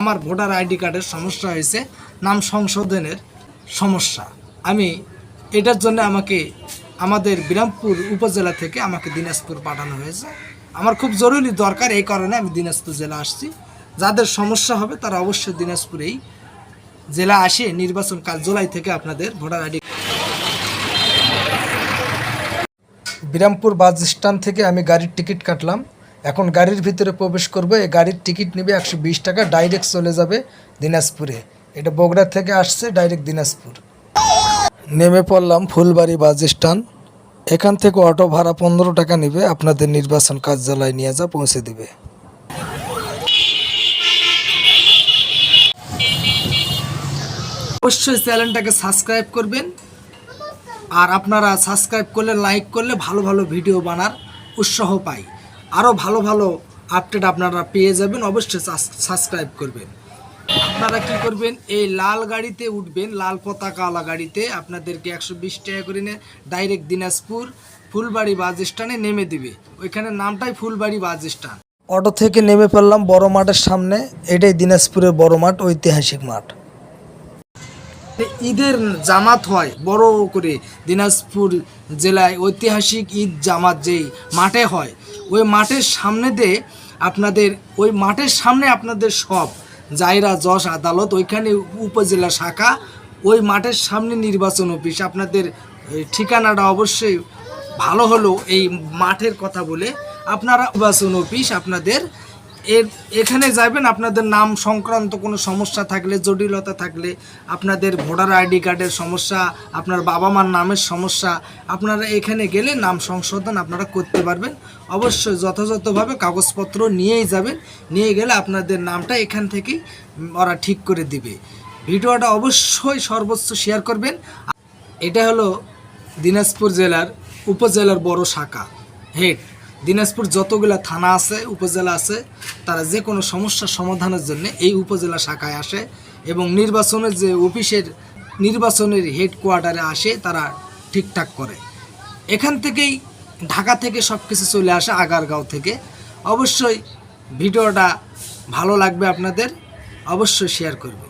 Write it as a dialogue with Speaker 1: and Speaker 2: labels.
Speaker 1: আমার voter ID কার্ডের সমস্যা হয়েছে, নাম সংশোধনের সমস্যা। আমি এটার জন্য আমাকে আমাদের বিরামপুর উপজেলা থেকে আমাকে দিনাজপুর পাঠানো হয়েছে। আমার খুব জরুরি দরকার এই কারণে আমি দিনাজপুর জেলা আসছি। যাদের সমস্যা হবে তারা অবশ্যই দিনাজপুরেই জেলা আসে, নির্বাচন কাল জুলাই থেকে আপনাদের voter ID Birampur bus stand থেকে আমি গাড়ির টিকিট কাটলাম। এখন গাড়ির ভিতরে প্রবেশ করব, এই গাড়ির টিকিট নেবে একশো বিশ টাকা ডাইরেক্ট চলে যাবে দিনাজপুরে। এটা বগুড়া থেকে আসছে ডাইরেক্ট দিনাজপুর। নেমে পড়লাম ফুলবাড়ি বাস স্ট্যান্ড। এখান থেকে অটো ভাড়া পনেরো টাকা নেবে, আপনাদের নির্বাচন কার্যালয়ে নিয়ে যা পৌঁছে দিবে। অবশ্যই চ্যানেলটাকে সাবস্ক্রাইব করবেন। আর আপনারা সাবস্ক্রাইব করলে, লাইক করলে ভালো ভালো ভিডিও বানার উৎসাহ পাই। আরও ভালো ভালো আপডেট আপনারা পেয়ে যাবেন। অবশ্যই সাবস্ক্রাইব করবেন। আপনারা কি করবেন? এই লাল গাড়িতে উঠবেন, লাল পতাকাওয়ালা গাড়িতে। আপনাদেরকে একশো বিশ টাকা করে নিয়ে ডাইরেক্ট দিনাজপুর ফুলবাড়ি বাস স্ট্যান্ডে নেমে দিবে। ওইখানে নামটাই ফুলবাড়ি বাস স্ট্যান্ড। অটো থেকে নেমে পড়লাম বড় মাঠের সামনে। এটাই দিনাজপুরের বড় মাঠ, ঐতিহাসিক মাঠ। ঈদের জামাত হয়, বড় করে দিনাজপুর জেলায় ঐতিহাসিক ঈদ জামাত যেই মাঠে হয় ওই মাঠের সামনে দিয়ে আপনাদের, ওই মাঠের সামনে আপনাদের সব, জায়রা, যশ, আদালত, ওইখানে উপজেলা শাখা, ওই মাঠের সামনে নির্বাচন অফিস। আপনাদের ঠিকানাটা অবশ্যই ভালো হলো এই মাঠের কথা বলে আপনারা নির্বাচন অফিস আপনাদের এর এখানে যাবেন আপনাদের নাম সংক্রান্ত কোনো সমস্যা থাকলে, জটিলতা থাকলে, আপনাদের ভোটার আইডি কার্ডের সমস্যা, আপনার বাবা মার নামের সমস্যা, আপনারা এখানে গেলে নাম সংশোধন আপনারা করতে পারবেন। অবশ্যই যথাযথভাবে কাগজপত্র নিয়েই যাবেন, নিয়ে গেলে আপনাদের নামটা এখান থেকেই ওরা ঠিক করে দিবে। ভিডিওটা অবশ্যই সর্বোচ্চ শেয়ার করবেন। এটা হলো দিনাজপুর জেলার উপজেলার বড় শাখা, হেড। দিনাজপুর যতগুলা থানা আছে, উপজেলা আছে, তারা যে কোনো সমস্যার সমাধানের জন্য এই উপজেলা শাখায় আসে এবং নির্বাচনের যে অফিসের নির্বাচনের হেডকোয়ার্টারে আসে, তারা ঠিকঠাক করে। এখান থেকেই ঢাকা থেকে সব কিছু চলে আসে আগারগাঁও থেকে। অবশ্যই ভিডিওটা ভালো লাগবে আপনাদের, অবশ্যই শেয়ার করবে